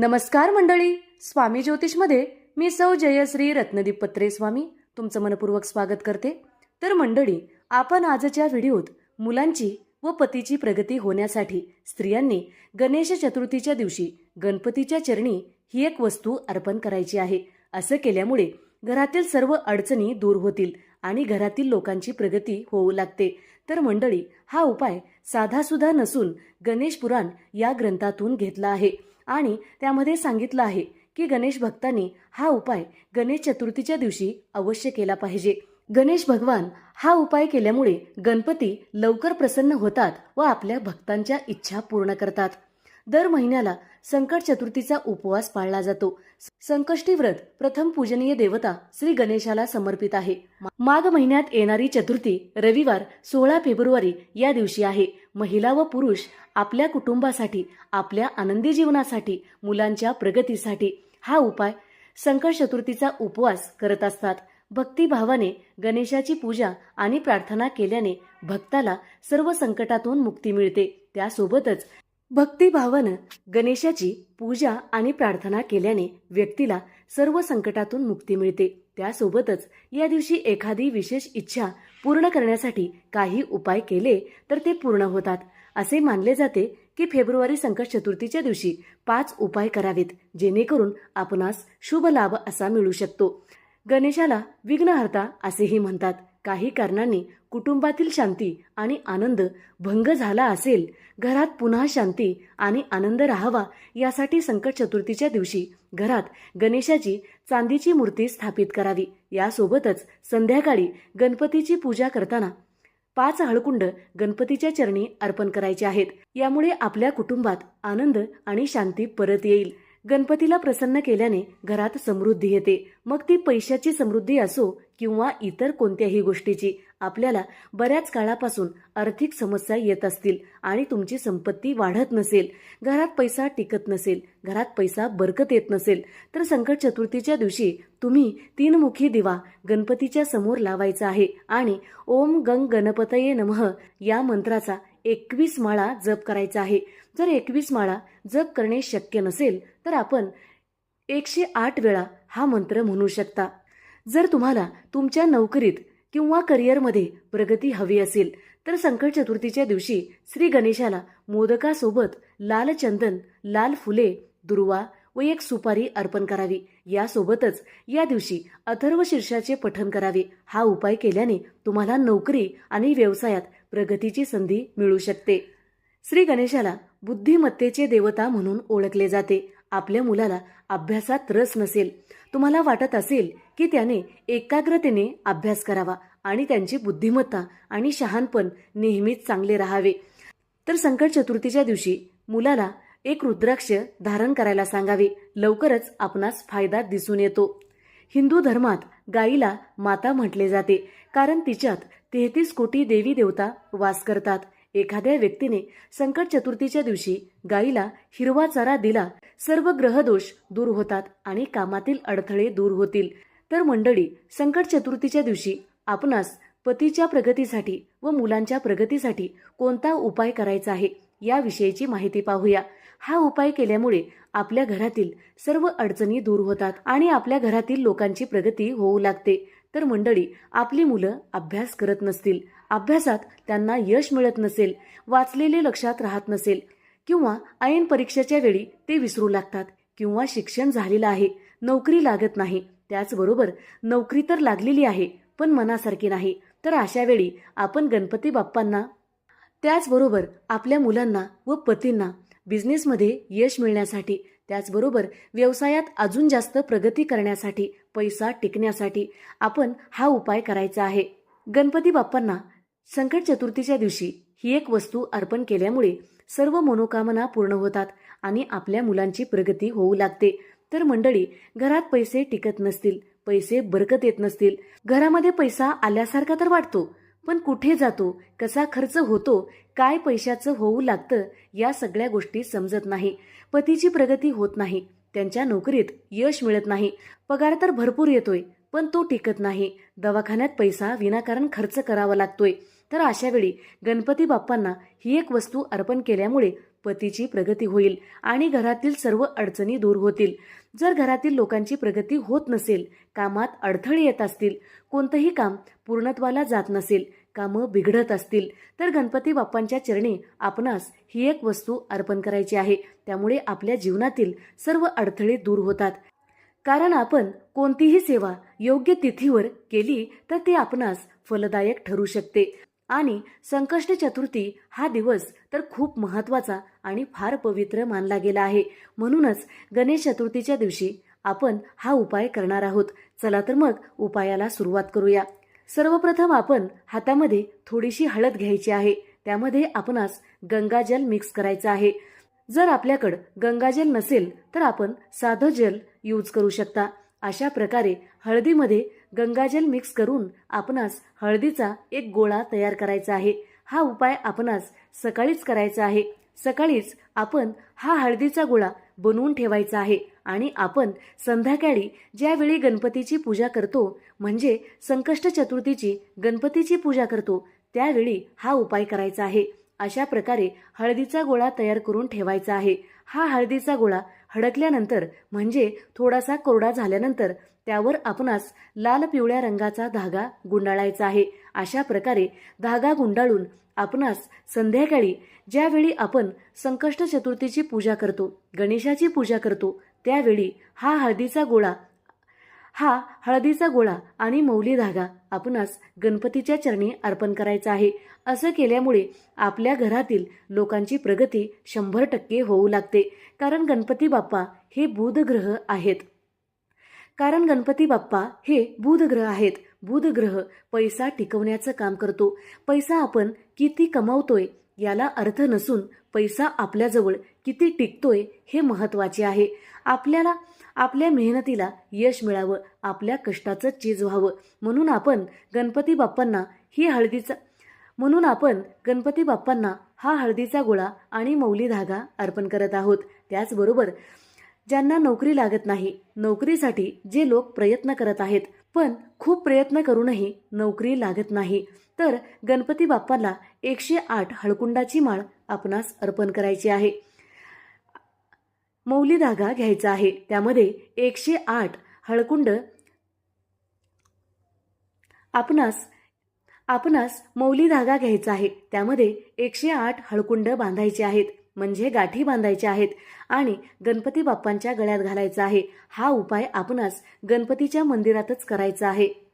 नमस्कार मंडळी स्वामी ज्योतिषमध्ये मी सौ जयश्री रत्नदीप पत्रे स्वामी तुमचं मनपूर्वक स्वागत करते. तर मंडळी आपण आजच्या व्हिडिओत मुलांची व पतीची प्रगती होण्यासाठी स्त्रियांनी गणेश चतुर्थीच्या दिवशी गणपतीच्या चरणी ही एक वस्तू अर्पण करायची आहे. असं केल्यामुळे घरातील सर्व अडचणी दूर होतील आणि घरातील लोकांची प्रगती होऊ लागते. तर मंडळी हा उपाय साधासुद्धा नसून गणेश पुराण या ग्रंथातून घेतला आहे. आणि त्यामध्ये सांगितलं आहे की गणेश भक्तांनी हा उपाय गणेश चतुर्थीच्या दिवशी अवश्य केला पाहिजे. गणेश भगवान हा उपाय केल्यामुळे गणपती लवकर प्रसन्न होतात व आपल्या भक्तांच्या इच्छा पूर्ण करतात. दर महिन्याला संकट चतुर्थीचा उपवास पाळला जातो. संकष्टी व्रत प्रथम पूजनीय देवता श्री गणेशाला समर्पित आहे. माघ महिन्यात येणारी चतुर्थी रविवार सोळा फेब्रुवारी या दिवशी आहे. महिला व पुरुष आपल्या कुटुंबासाठी आपल्या आनंदी जीवनासाठी मुलांच्या प्रगतीसाठी हा उपाय संकट चतुर्थीचा उपवास करत असतात. भक्तिभावाने गणेशाची पूजा आणि प्रार्थना केल्याने भक्ताला सर्व संकटातून मुक्ती मिळते. त्यासोबतच भक्तिभावानं गणेशाची पूजा आणि प्रार्थना केल्याने व्यक्तीला सर्व संकटातून मुक्ती मिळते. त्यासोबतच या दिवशी एखादी विशेष इच्छा पूर्ण करण्यासाठी काही उपाय केले तर ते पूर्ण होतात. असे मानले जाते की फेब्रुवारी संकट चतुर्थीच्या दिवशी पाच उपाय करावेत जेणेकरून आपणास शुभ लाभ असा मिळू शकतो. गणेशाला विघ्नहर्ता असेही म्हणतात. काही कारणांनी कुटुंबातील शांती आणि आनंद भंग झाला असेल घरात पुन्हा शांती आणि आनंद राहावा यासाठी संकट चतुर्थीच्या दिवशी घरात गणेशाची चांदीची मूर्ती स्थापित करावी. यासोबतच संध्याकाळी गणपतीची पूजा करताना पाच हळकुंड गणपतीच्या चरणी अर्पण करायचे आहेत. यामुळे आपल्या कुटुंबात आनंद आणि शांती परत येईल. गणपतीला प्रसन्न केल्याने घरात समृद्धी येते. मग ती पैशाची समृद्धी असो किंवा इतर कोणत्याही गोष्टीची आपल्याला बऱ्याच काळापासून आर्थिक समस्या येत असतील आणि तुमची संपत्ती वाढत नसेल घरात पैसा टिकत नसेल घरात पैसा बरकत येत नसेल तर संकट चतुर्थीच्या दिवशी तुम्ही तीनमुखी दिवा गणपतीच्या समोर लावायचा आहे आणि ओम गंग गणपतये नमः या मंत्राचा एकवीस माळा जप करायचा आहे. जर एकवीस माळा जप करणे शक्य नसेल तर आपण एकशे आठ वेळा हा मंत्र म्हणू शकता. जर तुम्हाला तुमच्या नोकरीत किंवा करिअरमध्ये प्रगती हवी असेल तर संकट चतुर्थीच्या दिवशी श्री गणेशाला मोदकासोबत लाल चंदन लाल फुले दुर्वा व एक सुपारी अर्पण करावी. यासोबतच या दिवशी अथर्व शीर्षाचे पठण करावे. हा उपाय केल्याने तुम्हाला नोकरी आणि व्यवसायात प्रगतीची संधी मिळू शकते. श्री गणेशाला बुद्धिमत्तेचे देवता म्हणून ओळखले जाते. आपल्या मुलाला अभ्यासात रस नसेल. तुम्हाला वाटत असेल की त्याने एकाग्रतेने अभ्यास करावा आणि त्यांची बुद्धिमत्ता आणि शहाणपण नेहमीच चांगले राहावे. तर संकट चतुर्थीच्या दिवशी मुलाला एक रुद्राक्ष धारण करायला सांगावे. लवकरच आपणास फायदा दिसून येतो. हिंदू धर्मात गाईला माता म्हटले जाते. कारण तिच्यात तेहतीस कोटी देवी देवता वास करतात. एखाद्या व्यक्तीने संकट चतुर्थीच्या दिवशी गाईला हिरवा चारा दिला सर्व ग्रहदोष दूर होतात आणि कामातील अडथळे दूर होतील. तर मंडळी संकट चतुर्थीच्या दिवशी आपणास पतीच्या प्रगतीसाठी व मुलांच्या प्रगतीसाठी कोणता उपाय करायचा आहे याविषयीची माहिती पाहूया. हा उपाय केल्यामुळे आपल्या घरातील सर्व अडचणी दूर होतात आणि आपल्या घरातील लोकांची प्रगती होऊ लागते. तर मंडळी आपली मुलं अभ्यास करत नसतील. अभ्यासात त्यांना यश मिळत नसेल वाचलेले लक्षात राहत नसेल किंवा ऐन परीक्षेच्या वेळी ते विसरू लागतात किंवा शिक्षण झालेलं आहे नोकरी लागत नाही. त्याचबरोबर नोकरी तर लागलेली आहे पण मनासारखी नाही. तर अशा वेळी आपण गणपती बाप्पांना त्याचबरोबर आपल्या मुलांना व पतींना बिझनेसमध्ये यश मिळण्यासाठी त्याचबरोबर व्यवसायात अजून जास्त प्रगती करण्यासाठी पैसा टिकण्यासाठी आपण हा उपाय करायचा आहे. गणपती बाप्पांना संकट चतुर्थीच्या दिवशी ही एक वस्तू अर्पण केल्यामुळे सर्व मनोकामना पूर्ण होतात आणि आपल्या मुलांची प्रगती होऊ लागते. तर मंडळी घरात पैसे टिकत नसतील पैसे बरकत येत नसतील घरामध्ये पैसा आल्यासारखा तर वाटतो. पण कुठे जातो कसा खर्च होतो काय पैशाचं होऊ लागतं या सगळ्या गोष्टी समजत नाही. पतीची प्रगती होत नाही. त्यांच्या नोकरीत यश मिळत नाही. पगार तर भरपूर येतोय पण तो टिकत नाही. दवाखान्यात पैसा विनाकारण खर्च करावा लागतोय. तर अशा वेळी गणपती बाप्पांना ही एक वस्तू अर्पण केल्यामुळे पतीची प्रगती होईल आणि घरातील सर्व अडचणी दूर होतील. जर घरातील लोकांची प्रगती होत नसेल कामात अडथळे येत असतील कोणतंही काम पूर्णत्वाला जात नसेल कामं बिघडत असतील तर गणपती बाप्पांच्या चरणी आपणास ही एक वस्तू अर्पण करायची आहे. त्यामुळे आपल्या जीवनातील सर्व अडथळे दूर होतात. कारण आपण कोणतीही सेवा योग्य तिथीवर केली तर ती आपणास फलदायक ठरू शकते. आणि संकष्ट चतुर्थी हा दिवस तर खूप महत्त्वाचा आणि फार पवित्र मानला गेला आहे. म्हणूनच गणेश चतुर्थीच्या दिवशी आपण हा उपाय करणार आहोत. चला तर मग उपायाला सुरुवात करूया. सर्वप्रथम आपण हातामध्ये थोडीशी हळद घ्यायची आहे. त्यामध्ये आपणास गंगाजल मिक्स करायचं आहे. जर आपल्याकडं गंगाजल नसेल तर आपण साधं जल यूज करू शकता. अशा प्रकारे हळदीमध्ये गंगाजल मिक्स करून आपणास हळदीचा एक गोळा तयार करायचा आहे. हा उपाय आपणास सकाळीच करायचा आहे. सकाळीच आपण हा हळदीचा गोळा बनवून ठेवायचा आहे. आणि आपण संध्याकाळी ज्यावेळी गणपतीची पूजा करतो म्हणजे संकष्ट चतुर्थीची गणपतीची पूजा करतो त्यावेळी हा उपाय करायचा आहे. अशा प्रकारे हळदीचा गोळा तयार करून ठेवायचा आहे. हा हळदीचा गोळा हडकल्यानंतर म्हणजे थोडासा कोरडा झाल्यानंतर त्यावर आपणास लाल पिवळ्या रंगाचा धागा गुंडाळायचा आहे. अशा प्रकारे धागा गुंडाळून आपणास संध्याकाळी ज्यावेळी आपण संकष्ट चतुर्थीची पूजा करतो गणेशाची पूजा करतो त्यावेळी हा हळदीचा गोळा हा हळदीचा गोळा आणि मौली धागा आपणास गणपतीच्या चरणी अर्पण करायचा आहे. असं केल्यामुळे आपल्या घरातील लोकांची प्रगती शंभर टक्के होऊ लागते. कारण गणपती बाप्पा हे बुधग्रह आहेत. कारण गणपती बाप्पा हे बुधग्रह आहेत. बुधग्रह पैसा टिकवण्याचं काम करतो. पैसा आपण किती कमावतोय याला अर्थ नसून पैसा आपल्याजवळ किती टिकतोय हे महत्त्वाचे आहे. आपल्याला आपल्या मेहनतीला यश मिळावं आपल्या कष्टाचं चीज व्हावं. म्हणून आपण गणपती बाप्पांना ही हळदीचा म्हणून आपण गणपती बाप्पांना हा हळदीचा गोळा आणि मौली धागा अर्पण करत आहोत. त्याचबरोबर ज्यांना नोकरी लागत नाही नोकरीसाठी जे लोक प्रयत्न करत आहेत पण खूप प्रयत्न करूनही नोकरी लागत नाही. तर गणपती बाप्पाला एकशे आठ हळकुंडाची माळ आपणास अर्पण करायची आहे. मौली धागा घ्यायचा आहे. त्यामध्ये एकशे आठ हळकुंड आपणास आपणास मौली धागा घ्यायचा आहे. त्यामध्ये एकशे आठ हळकुंड बांधायचे आहेत. म्हणजे गाठी बांधायच्या आहेत आणि गणपती बाप्पांच्या गळ्यात घालायचा आहे. हा उपाय आपणास गणपतीच्या मंदिरातच करायचा आहे.